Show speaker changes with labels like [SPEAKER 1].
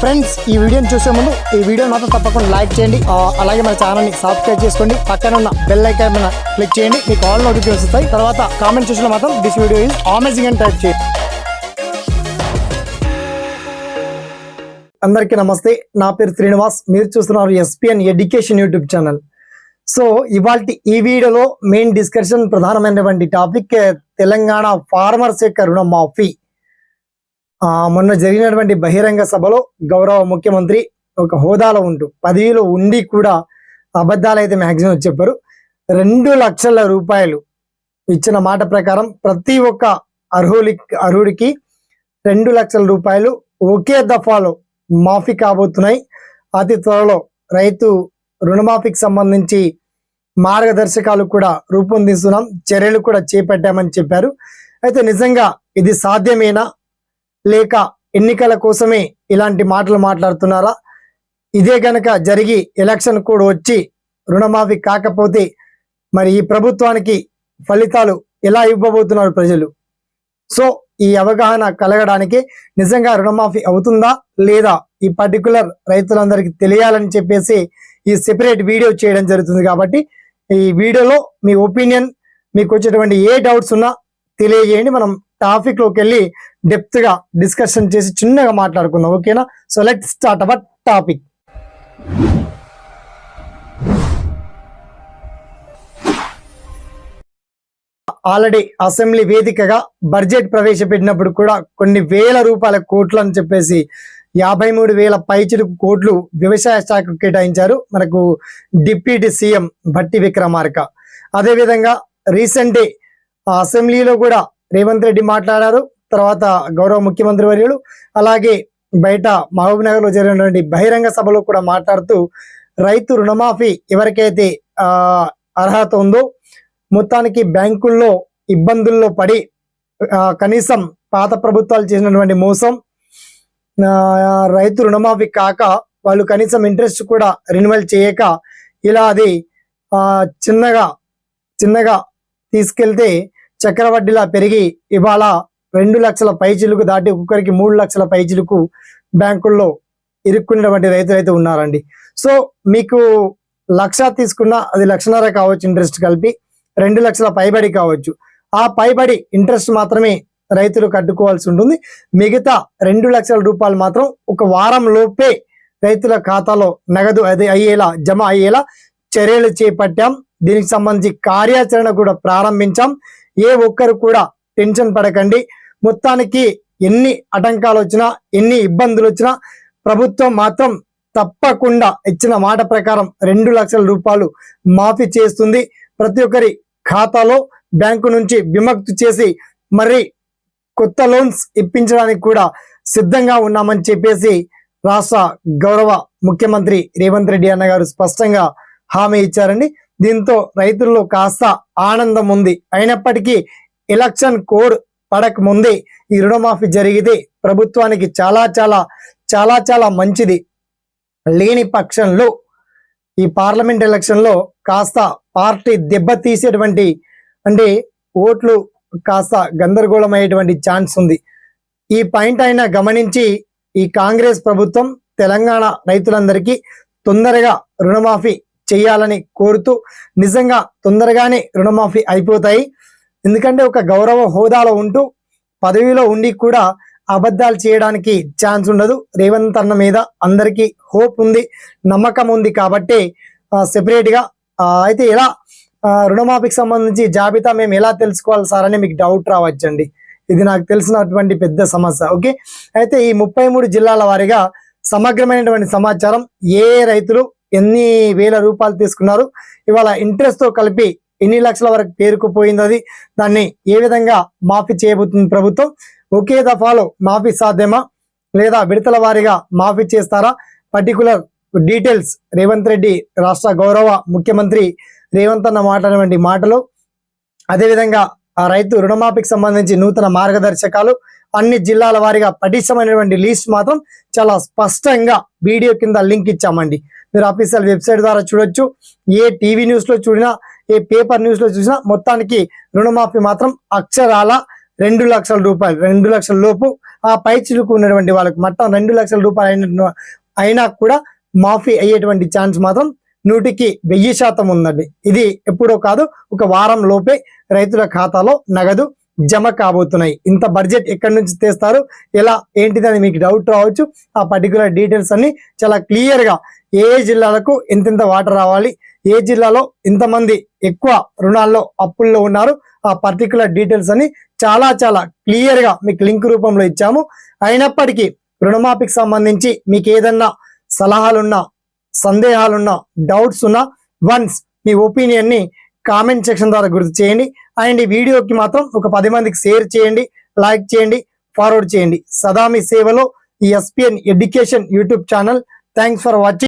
[SPEAKER 1] Friends ఈ వీడియోని చూసే ముందు ఈ వీడియో మాత్రం తప్పకుండా లైక్ చేయండి. అలాగే మన ఛానల్ని సబ్స్క్రైబ్ చేసుకోండి. పక్కన ఉన్న బెల్ ఐకాన్ మీద క్లిక్ చేయండి. మీకు ఆల్ నోటిఫికేషన్ వస్తాయి. తర్వాత కామెంట్ చూసిన మాత్రం దిస్ వీడియో ఈజ్ అమేజింగ్ అని టైప్ చేయండి. అందరికీ నమస్తే. నా పేరు శ్రీనివాస్. మీరు చూస్తున్నారు SPN education YouTube channel so ఇవాళ ఈ వీడియోలో మెయిన్ డిస్కషన్ ప్రధానమైనటువంటి టాపిక్ తెలంగాణ ఫార్మర్స్ యొక్క రుణమాఫీ. మొన్న జరిగినటువంటి బహిరంగ సభలో గౌరవ ముఖ్యమంత్రి ఒక హోదాలో ఉంటూ పదవిలో ఉండి కూడా అబద్ధాలు అయితే మ్యాక్సిమం చెప్పారు. రెండు లక్షల రూపాయలు ఇచ్చిన మాట ప్రకారం ప్రతి ఒక్క అర్హులి అర్హుడికి రెండు లక్షల రూపాయలు ఒకే దఫాలో మాఫీ కాబోతున్నాయి. అతి త్వరలో రైతు రుణమాఫీకి సంబంధించి మార్గదర్శకాలు కూడా రూపొందిస్తున్నాం. చర్యలు కూడా చేపట్టామని చెప్పారు. అయితే నిజంగా ఇది సాధ్యమేనా? లేక ఎన్నికల కోసమే ఇలాంటి మాటలు మాట్లాడుతున్నారా? ఇదే గనక జరిగి ఎలక్షన్ కూడా వచ్చి రుణమాఫీ కాకపోతే మరి ఈ ప్రభుత్వానికి ఫలితాలు ఎలా ఇవ్వబోతున్నారు ప్రజలు? సో ఈ అవగాహన కలగడానికి నిజంగా రుణమాఫీ అవుతుందా లేదా ఈ పర్టికులర్ రైతులందరికీ తెలియాలని చెప్పేసి ఈ సెపరేట్ వీడియో చేయడం జరుగుతుంది కాబట్టి ఈ వీడియోలో మీ ఒపీనియన్ మీకు వచ్చేటువంటి ఏ డౌట్స్ ఉన్నా తెలియజేయండి. మనం టాపిక్లోకి వెళ్ళి డెప్త్గా డిస్కషన్ చేసి చిన్నగా మాట్లాడుకుందాం ఓకేనా so let start our topic already assembly వేదికగా బడ్జెట్ ప్రవేశపెట్టినప్పుడు కూడా కొన్ని వేల రూపాయల కోట్లు అని చెప్పేసి యాభై మూడు వేల పైచిలుకు కోట్లు వ్యవసాయ శాఖకు కేటాయించారు. మనకు డిప్యూటీ సీఎం భట్టి విక్రమార్క. అదేవిధంగా రీసెంట్ డే అసెంబ్లీలో కూడా రేవంత్ రెడ్డి మాట్లాడారు. తర్వాత గౌరవ ముఖ్యమంత్రి వర్యులు అలాగే బయట మహబూబ్నగర్లో జరిగినటువంటి బహిరంగ సభలో కూడా మాట్లాడుతూ రైతు రుణమాఫీ ఎవరికైతే అర్హత ఉందో మొత్తానికి బ్యాంకుల్లో ఇబ్బందుల్లో పడి కనీసం పాత ప్రభుత్వాలు చేసినటువంటి మోసం రైతు రుణమాఫీ కాక వాళ్ళు కనీసం ఇంట్రెస్ట్ కూడా రెన్యువల్ చేయక ఇలా అది చిన్నగా చిన్నగా తీసుకెళ్తే చక్రవడ్డీలా పెరిగి ఇవాళ రెండు లక్షల పైచిలుకు దాటి ఒక్కొక్కరికి మూడు లక్షల పైచిలుకు బ్యాంకుల్లో ఇరుక్కున్నటువంటి రైతులు అయితే ఉన్నారండి. సో మీకు లక్ష తీసుకున్నా అది లక్షన్నర కావచ్చు ఇంట్రెస్ట్ కలిపి రెండు లక్షల పైబడి కావచ్చు. ఆ పైబడి ఇంట్రెస్ట్ మాత్రమే రైతులు కట్టుకోవాల్సి ఉంటుంది. మిగతా రెండు లక్షల రూపాయలు మాత్రం ఒక వారం లోపే రైతుల ఖాతాలో నగదు అది అయ్యేలా జమ అయ్యేలా చర్యలు చేపట్టాం. దీనికి సంబంధించి కార్యాచరణ కూడా ప్రారంభించాం. ఏ ఒక్కరు కూడా టెన్షన్ పడకండి. మొత్తానికి ఎన్ని ఆటంకాలు వచ్చినా ఎన్ని ఇబ్బందులు వచ్చినా ప్రభుత్వం మాత్రం తప్పకుండా ఇచ్చిన మాట ప్రకారం రెండు లక్షల రూపాయలు మాఫీ చేస్తుంది. ప్రతి ఒక్కరి ఖాతాలో బ్యాంకు నుంచి విముక్తి చేసి మరి కొత్త లోన్స్ ఇప్పించడానికి కూడా సిద్ధంగా ఉన్నామని చెప్పేసి రాష్ట్ర గౌరవ ముఖ్యమంత్రి రేవంత్ రెడ్డి అన్న గారు స్పష్టంగా హామీ ఇచ్చారండి. దీంతో రైతుల్లో కాస్త ఆనందం ఉంది. అయినప్పటికీ ఎలక్షన్ కోడ్ పడక ముందే ఈ రుణమాఫీ జరిగితే ప్రభుత్వానికి చాలా చాలా చాలా చాలా మంచిది. లేని పక్షంలో ఈ పార్లమెంట్ ఎలక్షన్లో కాస్త పార్టీ దెబ్బతీసేటువంటి అంటే ఓట్లు కాస్త గందరగోళం అయ్యేటువంటి ఛాన్స్ ఉంది. ఈ పాయింట్ అయినా గమనించి ఈ కాంగ్రెస్ ప్రభుత్వం తెలంగాణ రైతులందరికీ తొందరగా రుణమాఫీ చేయాలని కోరుతూ నిజంగా తొందరగానే రుణమాఫీ అయిపోతాయి. ఎందుకంటే ఒక గౌరవ హోదాలో ఉంటూ పదవిలో ఉండి కూడా అబద్ధాలు చేయడానికి ఛాన్స్ ఉండదు. రేవంత్ అన్న మీద అందరికీ హోప్ ఉంది నమ్మకం ఉంది కాబట్టి సెపరేట్గా అయితే ఎలా రుణమాఫీకి సంబంధించి జాబితా మేము ఎలా తెలుసుకోవాలి సార్ అని మీకు డౌట్ రావచ్చండి. ఇది నాకు తెలిసినటువంటి పెద్ద సమస్య. ఓకే? అయితే ఈ ముప్పై మూడు జిల్లాల వారీగా సమగ్రమైనటువంటి సమాచారం ఏ రైతులు ఎన్ని వేల రూపాయలు తీసుకున్నారు? ఇవాళ ఇంట్రెస్ట్తో కలిపి ఎన్ని లక్షల వరకు పేరుకుపోయింది అది? దాన్ని ఏ విధంగా మాఫీ చేయబోతుంది ప్రభుత్వం? ఒకే దఫాలో మాఫీ సాధ్యమా? లేదా విడతల వారీగా మాఫీ చేస్తారా? పర్టికులర్ డీటెయిల్స్ రేవంత్ రెడ్డి రాష్ట్ర గౌరవ ముఖ్యమంత్రి రేవంత్ అన్న మాట్లాడినటువంటి మాటలు. అదేవిధంగా ఆ రైతు రుణమాఫీకి సంబంధించి నూతన మార్గదర్శకాలు అన్ని జిల్లాల వారీగా పటిష్టమైనటువంటి లిస్ట్ మాత్రం చాలా స్పష్టంగా వీడియో కింద లింక్ ఇచ్చామండి. మీరు అఫీషియల్ వెబ్సైట్ ద్వారా చూడొచ్చు. ఏ టీవీ న్యూస్లో చూడినా ఏ పేపర్ న్యూస్లో చూసినా మొత్తానికి రుణమాఫీ మాత్రం అక్షరాల రెండు లక్షల రూపాయలు రెండు లక్షల లోపు ఆ పై చిలుకు ఉన్నటువంటి వాళ్ళకి మొత్తం రెండు లక్షల రూపాయలు అయిన అయినా కూడా మాఫీ అయ్యేటువంటి ఛాన్స్ మాత్రం నూటికి వెయ్యి శాతం ఉందండి. ఇది ఎప్పుడో కాదు ఒక వారం లోపే రైతుల ఖాతాలో నగదు జమ కాబోతున్నాయి. ఇంత బడ్జెట్ ఎక్కడి నుంచి తెస్తారు? ఎలా? ఏంటిదని మీకు డౌట్ రావచ్చు. ఆ పర్టికులర్ డీటెయిల్స్ అన్ని చాలా క్లియర్గా ఏ జిల్లాలకు ఇంతింత వాటర్ రావాలి? ఏ జిల్లాలో ఇంతమంది ఎక్కువ రుణాల్లో అప్పుల్లో ఉన్నారు? ఆ పర్టికులర్ డీటెయిల్స్ అని చాలా చాలా క్లియర్గా మీకు లింక్ రూపంలో ఇచ్చాము. అయినప్పటికీ రుణమాఫీకి సంబంధించి మీకు ఏదన్నా సలహాలున్నా సందేహాలున్నా డౌట్స్ ఉన్నా వన్స్ మీ ఒపీనియన్ని కామెంట్ సెక్షన్ ద్వారా గుర్తు చేయండి. అండ్ ఈ వీడియోకి మాత్రం ఒక పది మందికి షేర్ చేయండి లైక్ చేయండి ఫార్వర్డ్ చేయండి. సదా మీ సేవలో ఈ SPN education YouTube channel thanks for watching